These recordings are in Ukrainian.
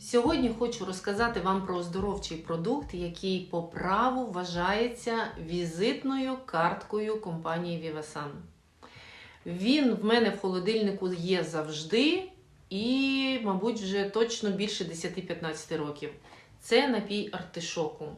Сьогодні хочу розказати вам про оздоровчий продукт, який по праву вважається візитною карткою компанії Vivasan. Він в мене в холодильнику є завжди і, мабуть, вже точно більше 10-15 років. Це напій артишоку.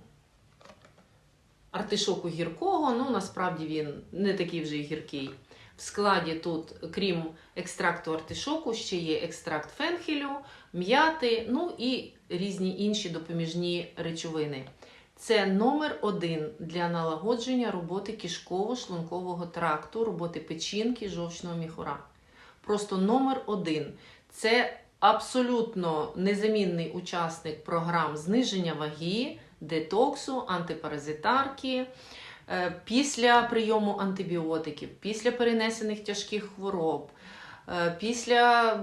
Артишоку гіркого, ну насправді він не такий вже гіркий. В складі тут, крім екстракту артишоку, ще є екстракт фенхелю, м'яти, ну і різні інші допоміжні речовини. Це номер один для налагодження роботи кишково-шлункового тракту, роботи печінки, жовчного міхура. Просто номер один. Це абсолютно незамінний учасник програм зниження ваги, детоксу, антипаразитарки. Е, Після прийому антибіотиків, після перенесених тяжких хвороб, е, після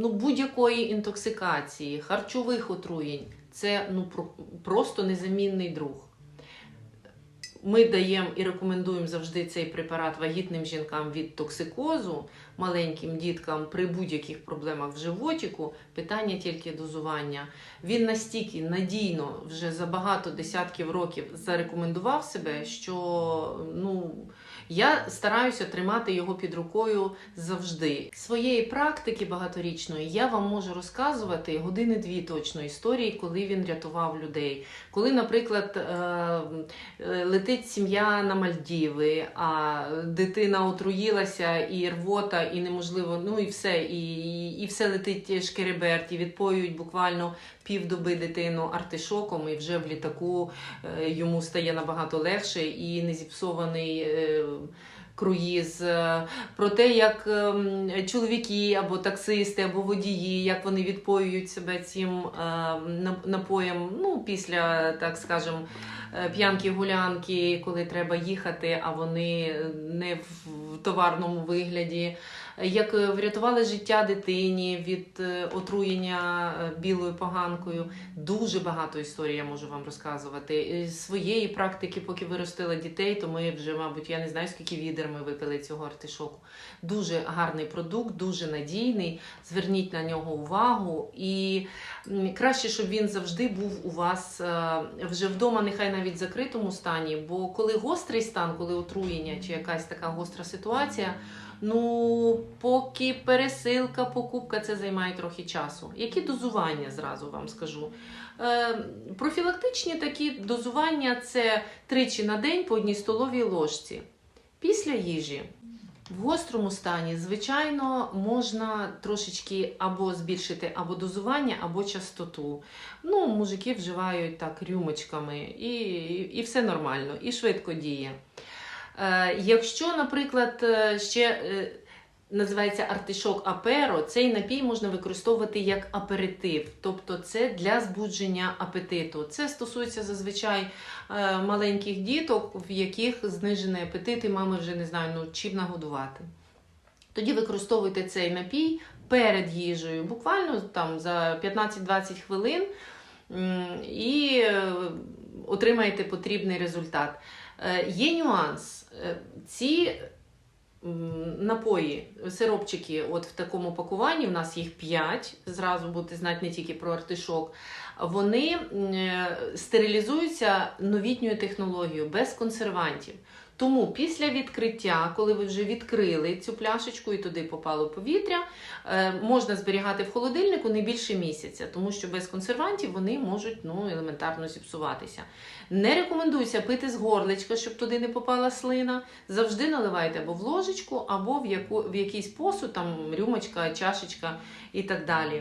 ну, будь-якої інтоксикації, харчових отруєнь, це ну, просто незамінний друг. Ми даємо і рекомендуємо завжди цей препарат вагітним жінкам від токсикозу, маленьким діткам при будь-яких проблемах в животіку. Питання тільки дозування. Він настільки надійно вже за багато десятків років зарекомендував себе, що ну, я стараюся тримати його під рукою завжди. Своєї практики багаторічної я вам можу розказувати години-дві точно історії, коли він рятував людей. Коли, наприклад, е, е, летить сім'я на Мальдіви, а дитина отруїлася, і рвота, і неможливо, ну і все, і, і все летить шкереберт, і відпоюють буквально півдоби дитину артишоком, і вже в літаку е, йому стає набагато легше і не зіпсований. Круїз, е, про те, як ем, чоловіки або таксисти, або водії, як вони відпоюють себе цим е, напоєм, ну, після, так скажем, е, п'янки гулянки, коли треба їхати, а вони не в товарному вигляді. Як врятували життя дитині від отруєння білою поганкою. Дуже багато історій я можу вам розказувати. З своєї практики, поки виростила дітей, то ми вже, мабуть, я не знаю, скільки відер ми випили цього артишоку. Дуже гарний продукт, дуже надійний. Зверніть на нього увагу. І краще, щоб він завжди був у вас е, вже вдома, нехай навіть в закритому стані. Бо коли гострий стан, коли отруєння чи якась така гостра ситуація. Ну, поки пересилка, покупка це займає трохи часу. Які дозування зразу вам скажу? Е, профілактичні такі дозування це тричі на день по одній столовій ложці. Після їжі. В гострому стані, звичайно, можна трошечки або збільшити або дозування, або частоту. Ну, мужики вживають так рюмочками, і, і, все нормально, і швидко діє. Е, якщо, наприклад, е, ще е, називається артишок аперо, цей напій можна використовувати як аперитив, тобто це для збудження апетиту. Це стосується зазвичай е, маленьких діток, в яких знижений апетит, і мами вже не знають, ну, чим нагодувати. Тоді використовуйте цей напій перед їжею, буквально там за 15-20 хвилин і е, отримаєте потрібний результат. Е, Є нюанс. Ці напої, сиропчики, от в такому пакуванні, в нас їх 5, зразу будете знати не тільки про артишок, вони е, стерилізуються новітньою технологією, без консервантів. Тому після відкриття, коли ви вже відкрили цю пляшечку і туди попало повітря, е, можна зберігати в холодильнику не більше місяця, тому що без консервантів вони можуть ну, елементарно зіпсуватися. Не рекомендується пити з горличка, щоб туди не попала слина. Завжди наливайте або в ложечку, або в, яку, в якийсь посуд, там рюмочка, чашечка і так далі.